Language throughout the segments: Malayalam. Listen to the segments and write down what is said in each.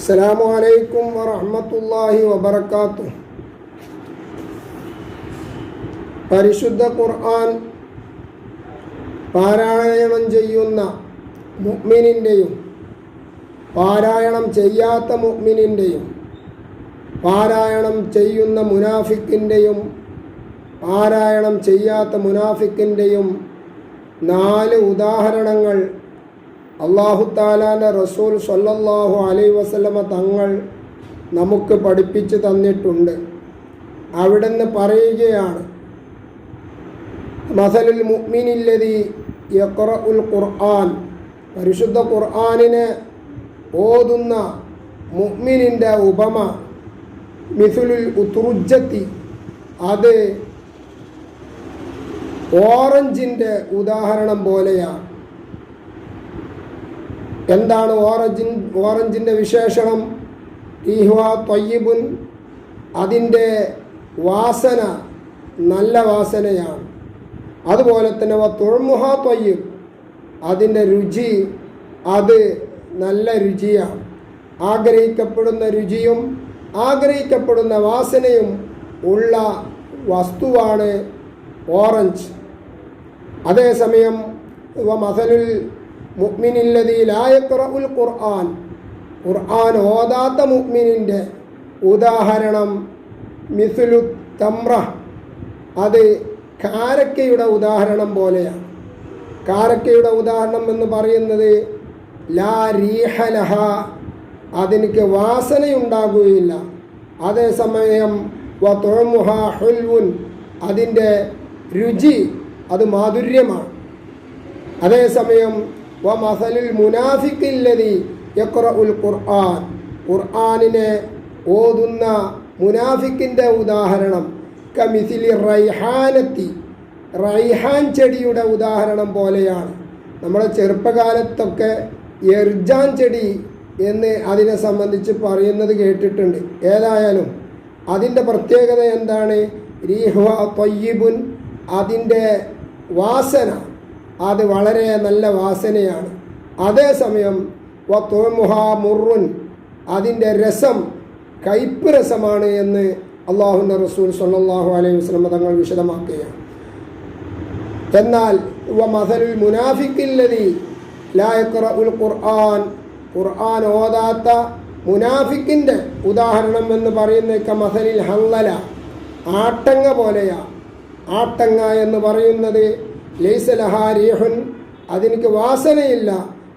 അസ്സലാമു അലൈക്കും വറഹ്മത്തുള്ളാഹി വബറകാത്തു. പരിശുദ്ധ ഖുർആൻ പാരായണം ചെയ്യുന്ന മുഗ്മിനിന്റെയും പാരായണം ചെയ്യാത്ത മുഗ്മിനിന്റെയും പാരായണം ചെയ്യുന്ന മുനാഫിക്കിന്റെയും പാരായണം ചെയ്യാത്ത മുനാഫിക്കിന്റെയും നാല് ഉദാഹരണങ്ങൾ അള്ളാഹു താലാന റസൂൽ സൊല്ലാഹു അലൈ വസല്ലമ തങ്ങൾ നമുക്ക് പഠിപ്പിച്ചു തന്നിട്ടുണ്ട്. അവിടുന്ന് പറയുകയാണ് മസലുൽ മുഅ്മിനില്ലതി യഖ്റഉൽ ഖുർആൻ. പരിശുദ്ധ ഖുർആനിനെ ഓതുന്ന മുഅ്മിനിന്റെ ഉപമ മിഥുലുൽ ഉത്രുജത്തി അത് ഓറഞ്ചിന്റെ ഉദാഹരണം പോലെയാണ്. എന്താണ് ഓറഞ്ചിൻ ഓറഞ്ചിന്റെ വിശേഷണം? ഈഹ്വ തൊയ്യബുൻ. അതിന്റെ വാസന നല്ല വാസനയാണ്. അതുപോലെ തന്നെ വ തുഴമുഹ തൊയ്യും അതിന്റെ രുചി അത് നല്ല രുചിയാണ്. ആഗ്രഹിക്കപ്പെടുന്ന രുചിയും ആഗ്രഹിക്കപ്പെടുന്ന വാസനയും ഉള്ള വസ്തുവാണ് ഓറഞ്ച്. അതേസമയം മസലുൽ മുഅ്മിനില്ലതി ലായഖറഉൽ ഖുർആൻ. ഖുർആൻ ഓതാത്ത മുഅ്മിനിന്റെ ഉദാഹരണം മിസുലു തമ്ര. അത് കാരക്കയുടെ ഉദാഹരണം പോലെയാണ്. കാരക്കയുടെ ഉദാഹരണം എന്ന് പറയുന്നത് ലാ റീഹലഹ അതിനക്ക് വാസനയുണ്ടാകുകയില്ല. അതേസമയം വ തുഴമുഹ ഹുൽവുൻ. അതിന്റെ രുചി അത് മാധുര്യമാണ്. അതേസമയം ഖുർആൻ ഖുർആനിനെ ഓതുന്ന മുനാഫിക്കിന്റെ ഉദാഹരണം കമിസിലി റൈഹാനത്തി. റൈഹാൻ ചെടിയുടെ ഉദാഹരണം പോലെയാണ്. നമ്മുടെ ചെറുപ്പകാലത്തൊക്കെ എർജാൻ ചെടി എന്ന് അതിനെ സംബന്ധിച്ച് പറയുന്നത് കേട്ടിട്ടുണ്ട്. ഏതായാലും അതിന്റെ പ്രത്യേകത എന്താണ്? രീഹ്വ തൊയ്യിബുൻ അതിന്റെ വാസന. അത് വളരെ നല്ല വാസനയാണ്. അതേസമയം വത്തോമുഹാ മുറുൻ അതിന്റെ രസം കയ്പ് രസമാണ് എന്ന് അള്ളാഹുന്റെ റസൂൽ സല്ലാഹു അലൈഹി വസ്ലം തങ്ങൾ വിശദമാക്കുകയാണ്. എന്നാൽ ഇവ മസലുൽ മുനാഫിക്കില്ലതി ലായഖറഉൽ ഖുർആൻ ഖുർആൻ ഓതാത്ത മുനാഫിക്കിന്റെ ഉദാഹരണം എന്ന് പറയുന്ന മസലിൽ ഹല്ലല ആട്ടങ്ങ പോലെയാ. ആട്ടങ്ങ എന്ന് പറയുന്നത് റീഹുൻ അതിനക്ക് വാസനയില്ല.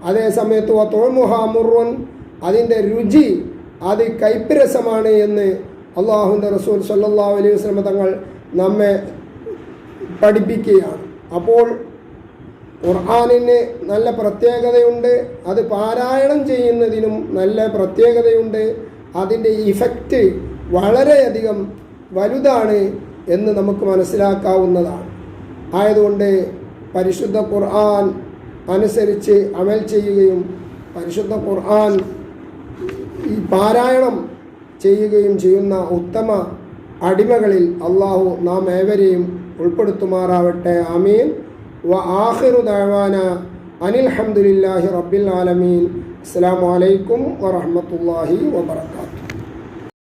അതേ സമയത്ത് തോമുഹ മുറുൻ. അതിന്റെ രുചി അത് കൈപ്പിരസമാണ് എന്ന് അള്ളാഹുന്റെ റസൂൽ സല്ലാ അലൈഹി വസ്ലമ തങ്ങൾ നമ്മെ പഠിപ്പിക്കുകയാണ്. അപ്പോൾ ഖുർആാനിന് നല്ല പ്രത്യേകതയുണ്ട്. അത് പാരായണം ചെയ്യുന്നതിനും നല്ല പ്രത്യേകതയുണ്ട്. അതിന്റെ ഇഫക്റ്റ് വളരെയധികം വലുതാണ് എന്ന് നമുക്ക് മനസ്സിലാക്കാവുന്നതാണ്. ആയതുകൊണ്ട് പരിശുദ്ധ ഖുർആൻ അനുസരിച്ച് അമൽ ചെയ്യുകയും പരിശുദ്ധ ഖുർആൻ ഈ പാരായണം ചെയ്യുകയും ചെയ്യുന്ന ഉത്തമ അടിമകളിൽ അള്ളാഹു നാം ഏവരെയും ഉൾപ്പെടുത്തുമാറാവട്ടെ. അമീൻ വ ആഹിറു അനിൽ ഹംദുലില്ലാഹി റബ്ബിൽ ആലമീൻ. അസ്സാം വലൈക്കും വറഹമത്തല്ലാഹി വബർക്കാത്തു